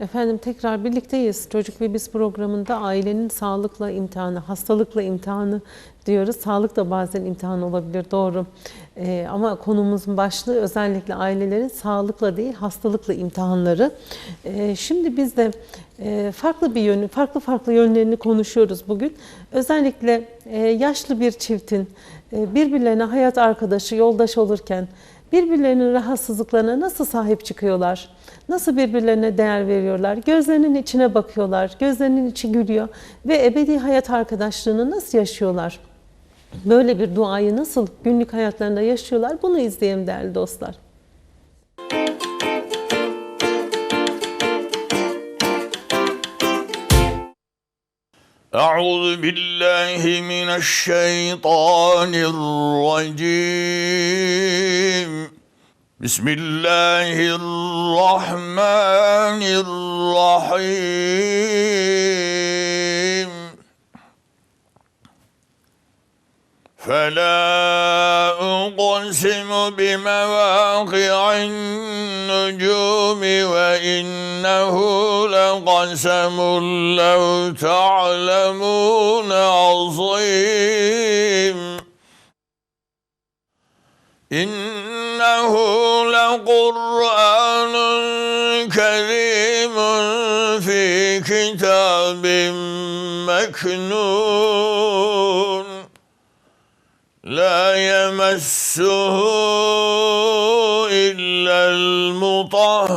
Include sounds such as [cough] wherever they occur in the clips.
Efendim tekrar birlikteyiz. Çocuk ve Biz programında ailenin sağlıkla imtihanı, hastalıkla imtihanı diyoruz. Sağlık da bazen imtihan olabilir, doğru. Ee, ama konumuzun başlığı özellikle ailelerin sağlıkla değil, hastalıkla imtihanları. Ee, şimdi biz de e, farklı bir yönü, farklı farklı yönlerini konuşuyoruz bugün. Özellikle e, yaşlı bir çiftin e, birbirlerine hayat arkadaşı, yoldaş olurken birbirlerinin rahatsızlıklarına nasıl sahip çıkıyorlar? Nasıl birbirlerine değer veriyorlar? Gözlerinin içine bakıyorlar, gözlerinin içi gülüyor ve ebedi hayat arkadaşlığını nasıl yaşıyorlar? Böyle bir duayı nasıl günlük hayatlarında yaşıyorlar? Bunu izleyelim değerli dostlar. أعوذ بالله من الشيطان الرجيم بسم الله الرحمن الرحيم. فلا أقسم بمواقع النجوم وإنه لقسم لو تعلمون عظيم. إنه لقرآن كريم في كتاب مكنون. لا يمسه إلا المطهرون.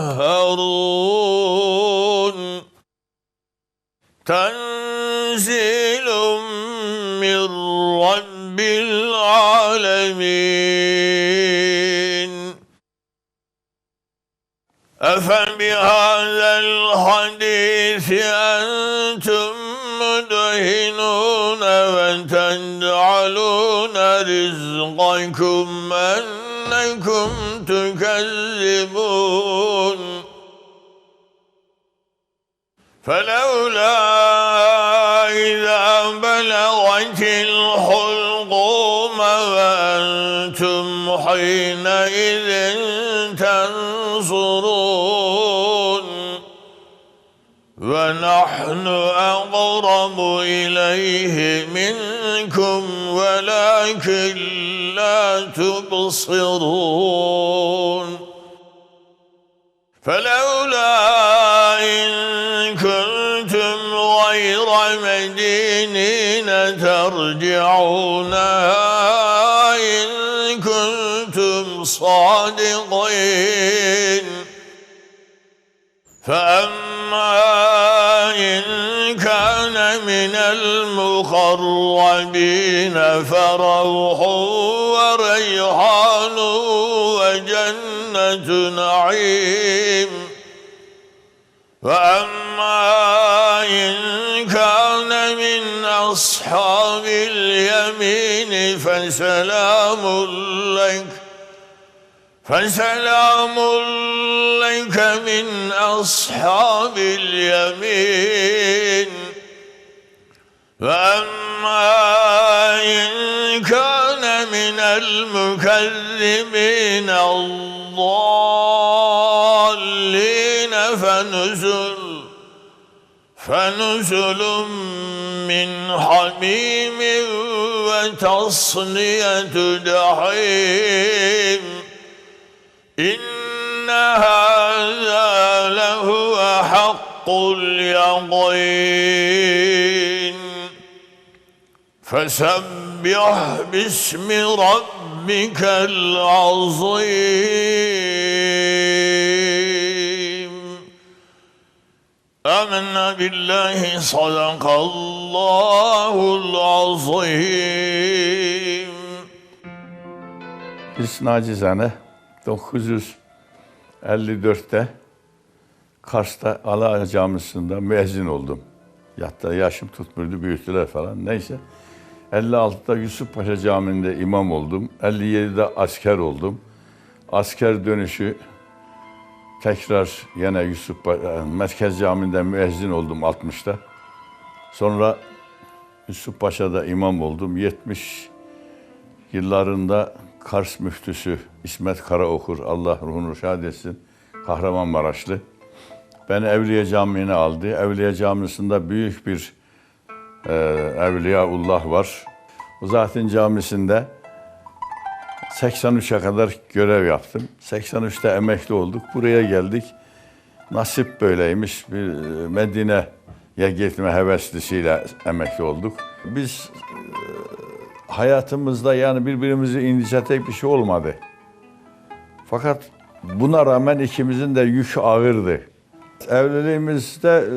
تنزيل من رب العالمين. أفبهذا الحديث أنتم مدهنون وتجعلون رزقكم أنكم تكذبون. فلولا إذا بلغت الحلقوم وأنتم حينئذ ونحن أقرب إليه منكم ولكن لا تبصرون. فلولا إن كنتم غير مدينين ترجعونها إن كنتم صادقين. فأما من المقربين فروح وريحان وجنة نعيم. وأما إن كان من أصحاب اليمين فسلام لك فسلام لك من أصحاب اليمين. وأما إن كان من المكذبين الضالين فنزل فنزل من حميم وتصلية جحيم. إن هذا لهو حق اليقين فسبح باسم ربك العظيم آمنا بالله صدق الله العظيم Biz nacizane 954'te Kars'ta Ala Camisi'nde müezzin oldum. Yatta yaşım tutmurdu, büyüttüler falan. Neyse. 56'da Yusuf Paşa Camii'nde imam oldum. 57'de asker oldum. Asker dönüşü tekrar yine Yusuf Pa- Merkez Camii'nde müezzin oldum 60'ta. Sonra Yusuf Paşa'da imam oldum. 70 yıllarında Kars müftüsü İsmet Karaokur, Allah ruhunu şad etsin, Kahramanmaraşlı. Beni Evliya Camii'ne aldı. Evliya Camisi'nde büyük bir e, Evliyaullah var. Zaten camisinde 83'e kadar görev yaptım. 83'te emekli olduk. Buraya geldik. Nasip böyleymiş. Bir e, Medine'ye gitme heveslisiyle emekli olduk. Biz e, hayatımızda yani birbirimizi incitecek bir şey olmadı. Fakat buna rağmen ikimizin de yükü ağırdı. Evliliğimizde e,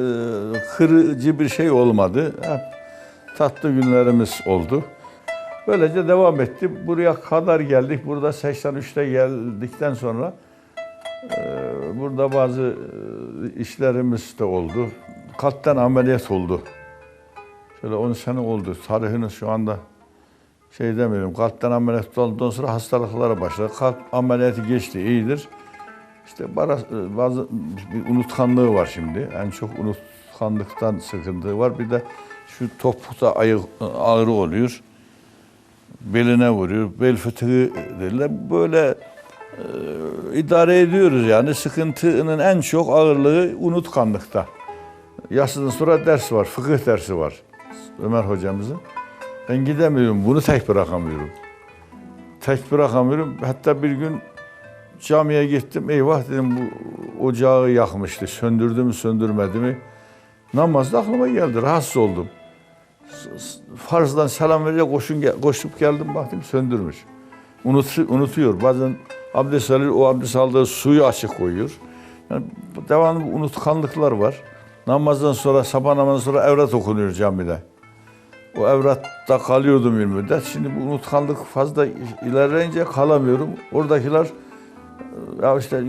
kırıcı bir şey olmadı. Hep tatlı günlerimiz oldu. Böylece devam etti. Buraya kadar geldik. Burada 83'te geldikten sonra e, burada bazı e, işlerimiz de oldu. Kalpten ameliyat oldu. Şöyle 10 sene oldu. Tarihini şu anda şey demiyorum. Kalpten ameliyat olduktan sonra hastalıklara başladı. Kalp ameliyatı geçti, iyidir. İşte bara- bazı bir unutkanlığı var şimdi. En çok unutkanlıktan sıkıntı var. Bir de şu topukta ayı, ağrı oluyor. Beline vuruyor. Bel fıtığı derler. Böyle e, idare ediyoruz yani. Sıkıntının en çok ağırlığı unutkanlıkta. Yaşından sonra ders var, fıkıh dersi var Ömer hocamızın. Ben gidemiyorum, bunu tek bırakamıyorum. Tek bırakamıyorum. Hatta bir gün camiye gittim. Eyvah dedim bu ocağı yakmıştı. Söndürdü mü söndürmedi mi? Namazda aklıma geldi. Rahatsız oldum. Farzdan selam verince koşun, koşup geldim baktım söndürmüş. Unut, unutuyor. Bazen abdest alır, o abdest aldığı suyu açık koyuyor. Yani devamlı unutkanlıklar var. Namazdan sonra, sabah namazından sonra evrat okunuyor camide. O evratta kalıyordum bir müddet. Şimdi bu unutkanlık fazla ilerleyince kalamıyorum. Oradakiler ya işte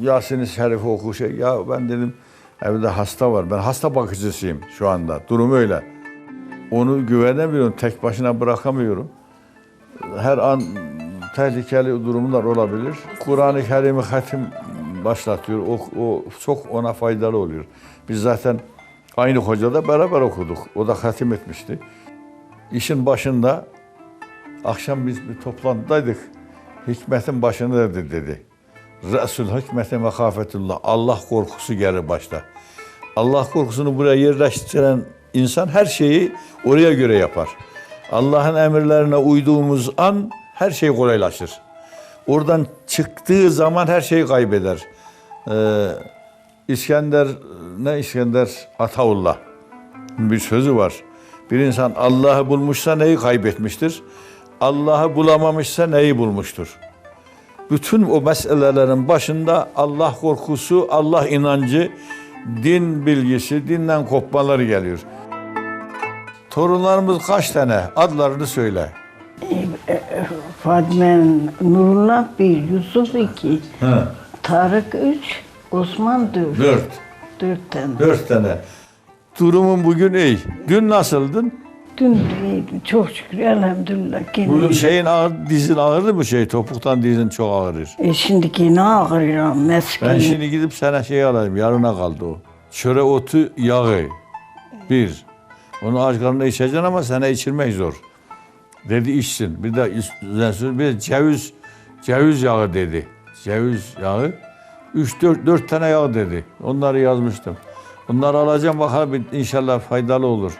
Yasin-i Şerif'i oku şey. Ya ben dedim evde hasta var. Ben hasta bakıcısıyım şu anda. Durum öyle. Onu güvenemiyorum. Tek başına bırakamıyorum. Her an tehlikeli durumlar olabilir. Kur'an-ı Kerim'i hatim başlatıyor. O, o çok ona faydalı oluyor. Biz zaten aynı hocada beraber okuduk. O da hatim etmişti. İşin başında akşam biz bir toplantıdaydık. Hikmetin başını dedi dedi. Resul hikmete mekafetullah. Allah korkusu gelir başta. Allah korkusunu buraya yerleştiren insan her şeyi oraya göre yapar. Allah'ın emirlerine uyduğumuz an her şey kolaylaşır. Oradan çıktığı zaman her şeyi kaybeder. Ee, İskender, ne İskender? Ataullah. Bir sözü var. Bir insan Allah'ı bulmuşsa neyi kaybetmiştir? Allah'ı bulamamışsa neyi bulmuştur? bütün o meselelerin başında Allah korkusu, Allah inancı, din bilgisi, dinden kopmaları geliyor. Torunlarımız kaç tane? Adlarını söyle. Fatma Nurullah bir, Yusuf iki, Tarık üç, Osman dört. Dört. Dört tane. Dört tane. Durumun bugün iyi. Dün nasıldın? Dün iyiydi, çok şükür elhamdülillah. Gene Bugün iyi. şeyin ağır, dizin ağırdı mı şey? Topuktan dizin çok ağrır. E şimdiki ne ağrıyor meskin. Ben şimdi gidip sana şey alayım. Yarına kaldı o. Çöre otu yağı. Bir. Onu aç karnına içeceksin ama sana içirmek zor. Dedi içsin. Bir de sür- bir de ceviz ceviz yağı dedi. Ceviz yağı. Üç dört dört tane yağ dedi. Onları yazmıştım. Bunları alacağım bakalım inşallah faydalı olur.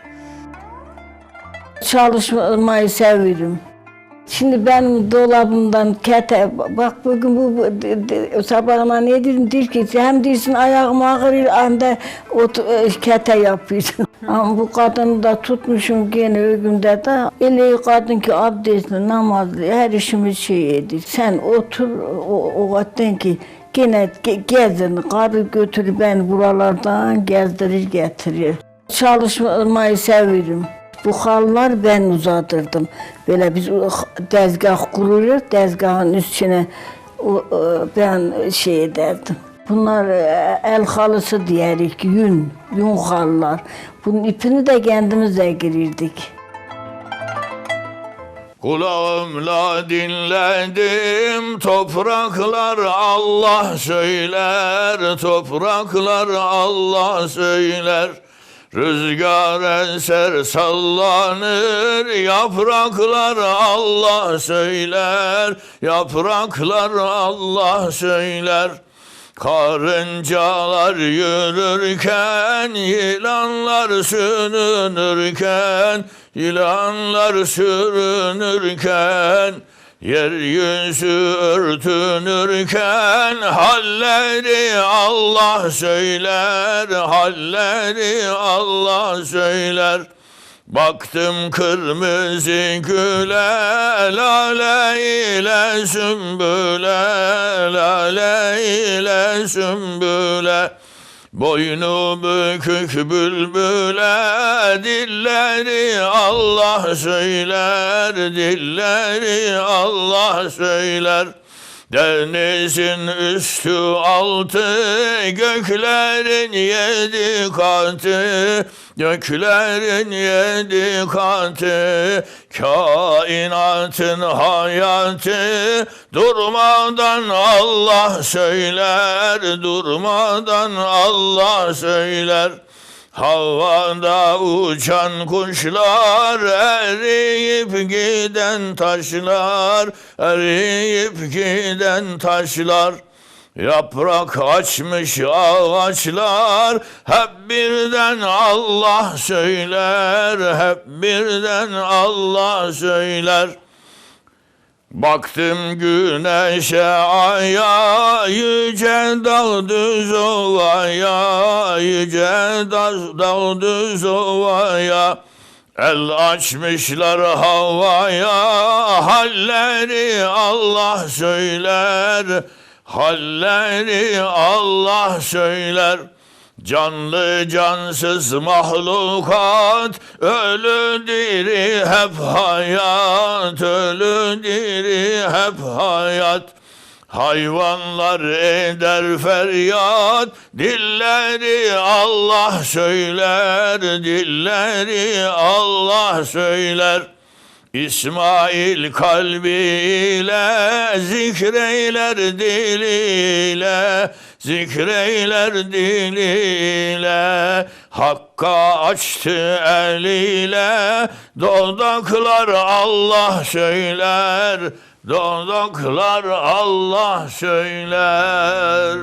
Çalışmayı severim. Şimdi benim dolabımdan kete, bak bugün bu, sabahıma ne dedim, der ki hem dersin ayağım ağrıyor de ot, e, kete yapıyorsun. [laughs] Ama bu kadını da tutmuşum gene ögünde de. Öyle kadın ki abdestli, namazlı, her işimiz şey edir. Sen otur o, o ki gene ge- gezin, karı götürür beni buralardan gezdirir getirir. Çalışmayı severim. Bu hallar ben uzatırdım. Böyle biz dezgah kurulur, dezgahın üstüne o, o, ben şey ederdim. Bunlar e, el halısı diyerik, yün, yün hallar. Bunun ipini de kendimiz girirdik. Kulağımla dinledim topraklar Allah söyler Topraklar Allah söyler Rüzgar eser sallanır Yapraklar Allah söyler Yapraklar Allah söyler Karıncalar yürürken, yılanlar sürünürken, yılanlar sürünürken, yeryüzü örtünürken, halleri Allah söyler, halleri Allah söyler. Baktım kırmızı güle, lale ile sümbüle, lale ile sümbüle. Boynu bükük bülbüle, dilleri Allah söyler, dilleri Allah söyler. Denizin üstü altı, göklerin yedi katı, göklerin yedi katı, kainatın hayatı, durmadan Allah söyler, durmadan Allah söyler. Havada uçan kuşlar, eriyip giden taşlar, eriyip giden taşlar. Yaprak açmış ağaçlar, hep birden Allah söyler, hep birden Allah söyler. Baktım güneşe aya yüce dağ düz ovaya yüce dağ, dağ düz ovaya El açmışlar havaya halleri Allah söyler. Halleri Allah söyler. Canlı cansız mahlukat Ölü diri hep hayat Ölü diri hep hayat Hayvanlar eder feryat Dilleri Allah söyler Dilleri Allah söyler. İsmail kalbiyle zikreyler diliyle zikreyler diliyle. Hakka açtı eliyle dodaklar Allah söyler dodaklar Allah söyler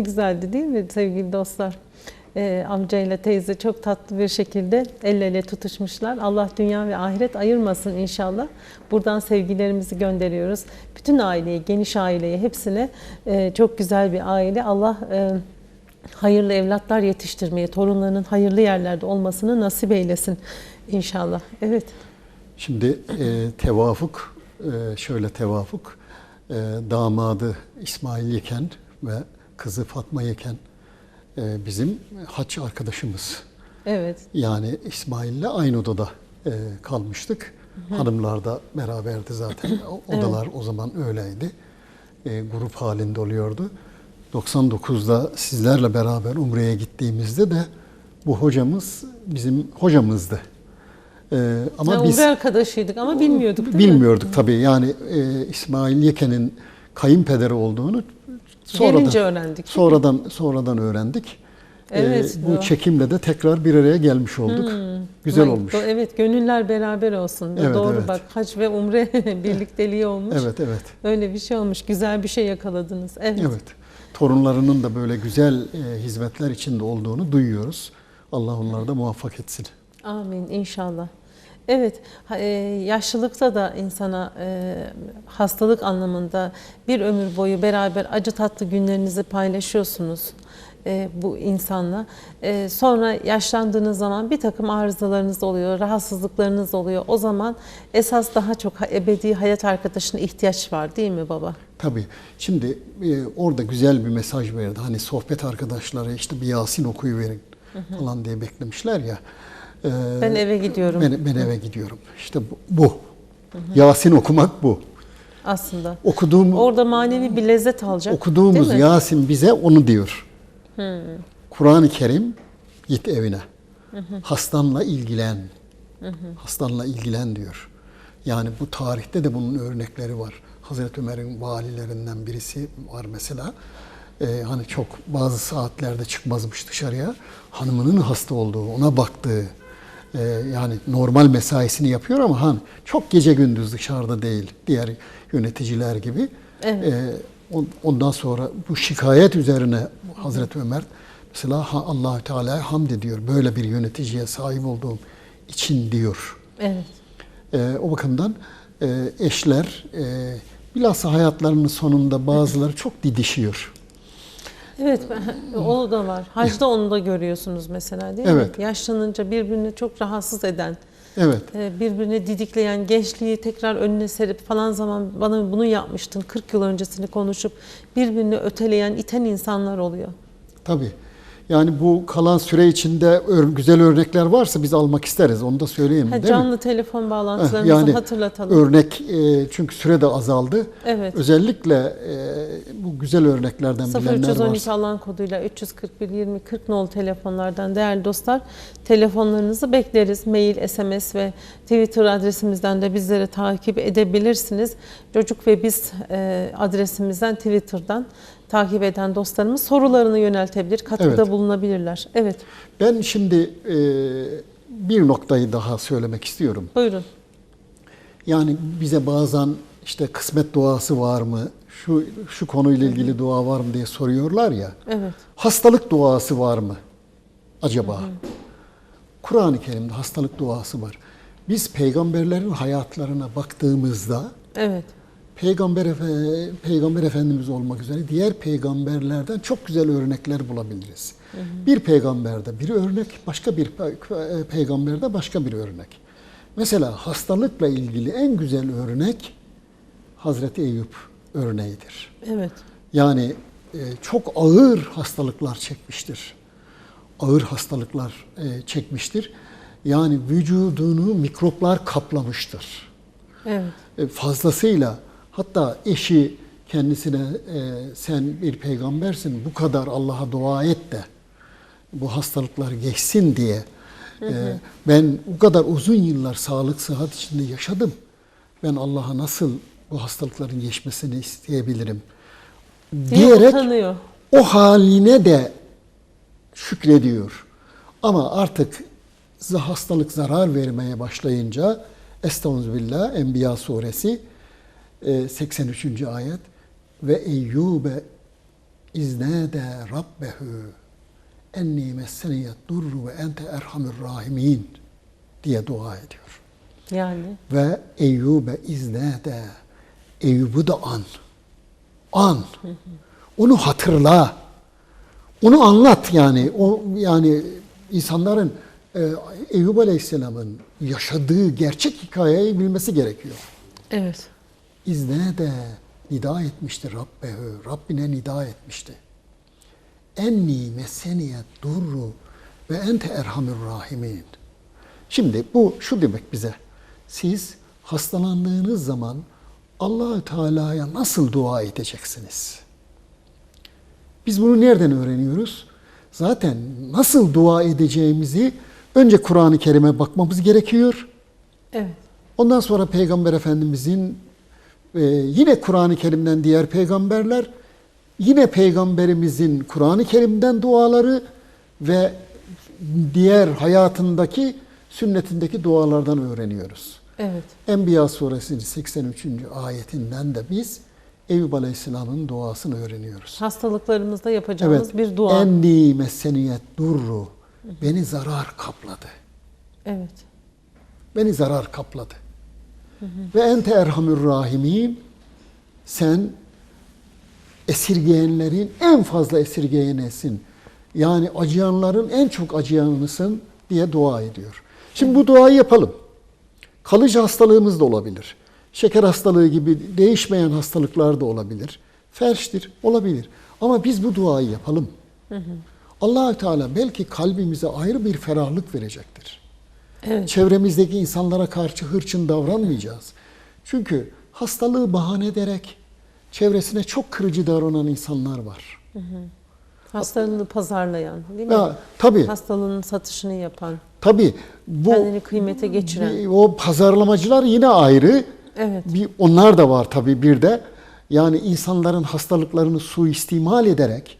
ne güzeldi değil mi sevgili dostlar? Ee, amcayla teyze çok tatlı bir şekilde el ele tutuşmuşlar. Allah dünya ve ahiret ayırmasın inşallah. Buradan sevgilerimizi gönderiyoruz. Bütün aileye, geniş aileye, hepsine e, çok güzel bir aile. Allah e, hayırlı evlatlar yetiştirmeye, torunlarının hayırlı yerlerde olmasını nasip eylesin inşallah. Evet. Şimdi e, tevafuk, e, şöyle tevafuk, e, damadı İsmail Yeken ve kızı Fatma Yeken e, bizim haç arkadaşımız. Evet. Yani İsmail'le aynı odada e, kalmıştık. Hanımlar da beraberdi zaten. Odalar o zaman öyleydi. E, grup halinde oluyordu. 99'da sizlerle beraber Umre'ye gittiğimizde de bu hocamız bizim hocamızdı. E, ama Ya, biz Umre arkadaşıydık ama bilmiyorduk değil mi? bilmiyorduk tabii. Yani e, İsmail Yeken'in kayınpederi olduğunu sonradan Gelince öğrendik. sonradan sonradan öğrendik. Evet, bu doğru. çekimle de tekrar bir araya gelmiş olduk. Güzel Vay, olmuş. Evet, gönüller beraber olsun. Evet, Doğru evet. bak, hac ve umre [laughs] birlikteliği olmuş. Evet, evet. Öyle bir şey olmuş. Güzel bir şey yakaladınız. Evet. Evet. Torunlarının da böyle güzel e, hizmetler içinde olduğunu duyuyoruz. Allah onları da muvaffak etsin. Amin inşallah. Evet, e, yaşlılıkta da insana e, hastalık anlamında bir ömür boyu beraber acı tatlı günlerinizi paylaşıyorsunuz e, bu insanla. Sonra yaşlandığınız zaman bir takım arızalarınız oluyor, rahatsızlıklarınız oluyor. O zaman esas daha çok ebedi hayat arkadaşına ihtiyaç var değil mi baba? Tabii. Şimdi orada güzel bir mesaj verdi. Hani sohbet arkadaşları işte bir Yasin okuyuverin falan diye beklemişler ya. E, Ben eve gidiyorum. Ben, ben eve gidiyorum. İşte bu. bu. Yasin okumak bu. aslında. Okuduğum Orada manevi bir lezzet alacak. okuduğumuz? Yasin bize onu diyor. Kur'an-ı Kerim git evine. Hastanla ilgilen. Hastanla ilgilen diyor. Yani bu tarihte de bunun örnekleri var. Hazreti Ömer'in valilerinden birisi var mesela. Ee, hani çok bazı saatlerde çıkmazmış dışarıya. Hanımının hasta olduğu, ona baktığı, e, yani normal mesaisini yapıyor ama han çok gece gündüz dışarıda değil. Diğer yöneticiler gibi. Evet. On- ondan sonra bu şikayet üzerine Hazreti Ömer mesela Allahü Teala'ya hamd ediyor. Böyle bir yöneticiye sahip olduğum için diyor. Evet. Ee, o bakımdan e, eşler e, bilhassa hayatlarının sonunda bazıları çok didişiyor. Evet, [laughs] o da var. Hacda onu da görüyorsunuz mesela değil Evet. mi? Yaşlanınca birbirini çok rahatsız eden, Evet. e, birbirini didikleyen, gençliği tekrar önüne serip falan zaman bana bunu yapmıştın, 40 yıl öncesini konuşup birbirini öteleyen, iten insanlar oluyor. Tabii. Yani bu kalan süre içinde güzel örnekler varsa biz almak isteriz. Onu da söyleyelim Ha, değil mi? canlı telefon Heh, bağlantılarımızı yani hatırlatalım. örnek e, çünkü süre de azaldı. Evet. Özellikle e, bu güzel örneklerden bilenler 0312 varsa. alan koduyla 341 20 40 nol telefonlardan değerli dostlar telefonlarınızı bekleriz. Mail, SMS ve Twitter adresimizden de bizleri takip edebilirsiniz. Çocuk ve biz e, adresimizden Twitter'dan takip eden dostlarımız sorularını yöneltebilir, katkıda Evet. bulunabilirler. Evet, Ben şimdi e, bir noktayı daha söylemek istiyorum. buyurun. Yani bize bazen işte kısmet duası var mı? Şu şu konuyla ilgili dua var mı diye soruyorlar ya. Evet, Hastalık duası var mı acaba? Kur'an-ı Kerim'de hastalık duası var. Biz peygamberlerin hayatlarına baktığımızda evet, Peygamber Efe- Peygamber Efendimiz olmak üzere diğer peygamberlerden çok güzel örnekler bulabiliriz. Bir peygamberde bir örnek, başka bir pe- peygamberde başka bir örnek. Mesela hastalıkla ilgili en güzel örnek Hazreti Eyüp örneğidir. evet, Yani e, çok ağır hastalıklar çekmiştir. Ağır hastalıklar e, çekmiştir. Yani vücudunu mikroplar kaplamıştır. evet, E, fazlasıyla hatta eşi kendisine e, sen bir peygambersin bu kadar Allah'a dua et de bu hastalıklar geçsin diye e, ben bu kadar uzun yıllar sağlık sıhhat içinde yaşadım. Ben Allah'a nasıl bu hastalıkların geçmesini isteyebilirim diye diyerek utanıyor. o haline de şükrediyor. Ama artık hastalık zarar vermeye başlayınca Estağfirullah Enbiya suresi 83. ayet ve Eyyube iznede rabbehu enni messeniyet durru ve ente erhamur rahimin diye dua ediyor. Yani, Ve Eyyube iznede Eyyub'u da an. An. Onu hatırla. Onu anlat yani. O yani insanların e, Eyyub Aleyhisselam'ın yaşadığı gerçek hikayeyi bilmesi gerekiyor. evet, İzne de nida etmişti Rabbehu. Rabbine nida etmişti. Enni meseniyet durru ve ente erhamur rahimin. Şimdi bu şu demek bize. Siz hastalandığınız zaman Allahü Teala'ya nasıl dua edeceksiniz? Biz bunu nereden öğreniyoruz? Zaten nasıl dua edeceğimizi önce Kur'an-ı Kerim'e bakmamız gerekiyor. evet, Ondan sonra Peygamber Efendimizin e, yine Kur'an-ı Kerim'den diğer peygamberler, yine Peygamberimizin Kur'an-ı Kerim'den duaları ve diğer hayatındaki sünnetindeki dualardan öğreniyoruz. evet. Enbiya suresinin 83. ayetinden de biz Eyüp Aleyhisselam'ın duasını öğreniyoruz. Hastalıklarımızda yapacağımız bir dua. Enni meseniyet durru. Beni zarar kapladı. Evet, Beni zarar kapladı. Ve ente erhamür rahimin sen esirgeyenlerin en fazla esirgeyenesin. Yani acıyanların en çok acıyanısın diye dua ediyor. Şimdi bu duayı yapalım. Kalıcı hastalığımız da olabilir. Şeker hastalığı gibi değişmeyen hastalıklar da olabilir. Felçtir, olabilir. Ama biz bu duayı yapalım. Allahü Teala belki kalbimize ayrı bir ferahlık verecektir evet, çevremizdeki insanlara karşı hırçın davranmayacağız. Çünkü hastalığı bahane ederek çevresine çok kırıcı davranan insanlar var. Hastalığını pazarlayan değil mi? Ya, tabii. Hastalığının satışını yapan, Tabii bu kendini kıymete geçiren. o pazarlamacılar yine ayrı. Evet. Bir onlar da var tabii bir de. Yani insanların hastalıklarını suistimal ederek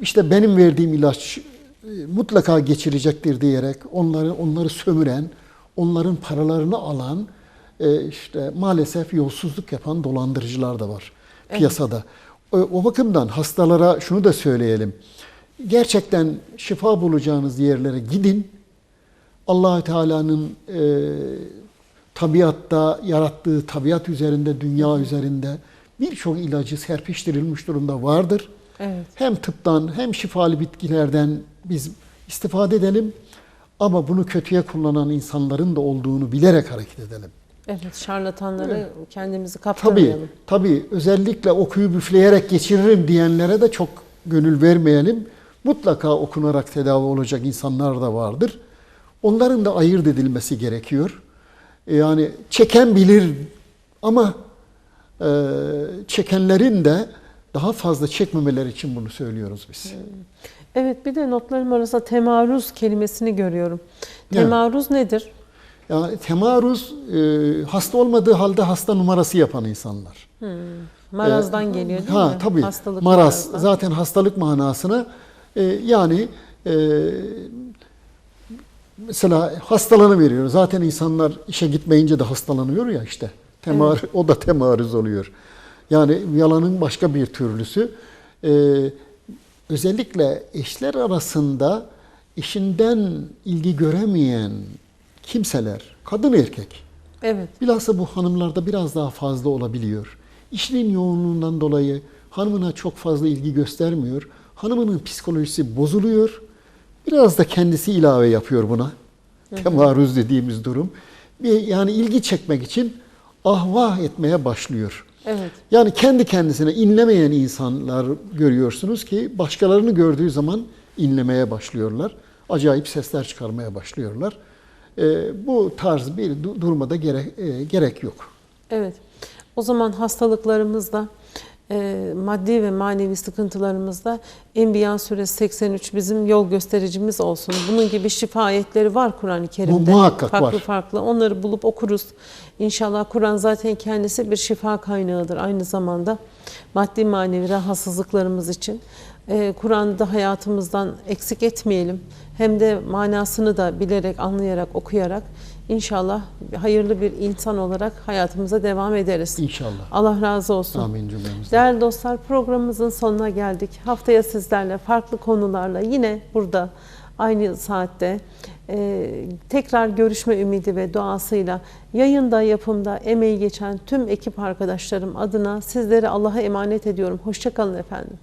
işte benim verdiğim ilaç mutlaka geçirecektir diyerek onları onları sömüren, onların paralarını alan e, işte maalesef yolsuzluk yapan dolandırıcılar da var piyasada. O, bakımdan hastalara şunu da söyleyelim. Gerçekten şifa bulacağınız yerlere gidin. Allahü Teala'nın e, tabiatta yarattığı tabiat üzerinde, dünya üzerinde birçok ilacı serpiştirilmiş durumda vardır. Evet. Hem tıptan hem şifalı bitkilerden biz istifade edelim ama bunu kötüye kullanan insanların da olduğunu bilerek hareket edelim. Evet, şarlatanları kendimizi Tabii, kaptırmayalım. tabii özellikle okuyu büfleyerek geçiririm diyenlere de çok gönül vermeyelim. Mutlaka okunarak tedavi olacak insanlar da vardır. Onların da ayırt edilmesi gerekiyor. E, Yani çeken bilir ama e, çekenlerin de daha fazla çekmemeleri için bunu söylüyoruz biz. Evet, bir de notlarım arasında temaruz kelimesini görüyorum. Evet. Temaruz nedir? Yani temaruz e, hasta olmadığı halde hasta numarası yapan insanlar. Marazdan geliyor değil ha, mi? Tabii. Hastalık Maraz marazdan. zaten hastalık manasına e, yani e, mesela hastalığını veriyor. Zaten insanlar işe gitmeyince de hastalanıyor ya işte. Temar, O da temarüz oluyor. Yani yalanın başka bir türlüsü. E, özellikle eşler arasında eşinden ilgi göremeyen kimseler, kadın erkek, Evet. Bilhassa bu hanımlarda biraz daha fazla olabiliyor. İşinin yoğunluğundan dolayı hanımına çok fazla ilgi göstermiyor. Hanımının psikolojisi bozuluyor. Biraz da kendisi ilave yapıyor buna. Temaruz dediğimiz durum. Yani ilgi çekmek için ahvah etmeye başlıyor. Evet. Yani kendi kendisine inlemeyen insanlar görüyorsunuz ki başkalarını gördüğü zaman inlemeye başlıyorlar. Acayip sesler çıkarmaya başlıyorlar. Ee, bu tarz bir du- durmada gerek, e, gerek yok. Evet. O zaman hastalıklarımızda, e, maddi ve manevi sıkıntılarımızda Enbiya suresi 83 bizim yol göstericimiz olsun. Bunun gibi şifa ayetleri var Kur'an-ı Kerim'de. muhakkak farklı var. farklı. Onları bulup okuruz. İnşallah Kur'an zaten kendisi bir şifa kaynağıdır aynı zamanda. Maddi manevi rahatsızlıklarımız için. E, Kur'an'ı da hayatımızdan eksik etmeyelim. Hem de manasını da bilerek, anlayarak, okuyarak inşallah hayırlı bir insan olarak hayatımıza devam ederiz. İnşallah. Allah razı olsun. Amin cümlemizden. Değerli dostlar programımızın sonuna geldik. Haftaya sizlerle farklı konularla yine burada aynı saatte e, tekrar görüşme ümidi ve duasıyla yayında yapımda emeği geçen tüm ekip arkadaşlarım adına sizleri Allah'a emanet ediyorum. Hoşçakalın efendim.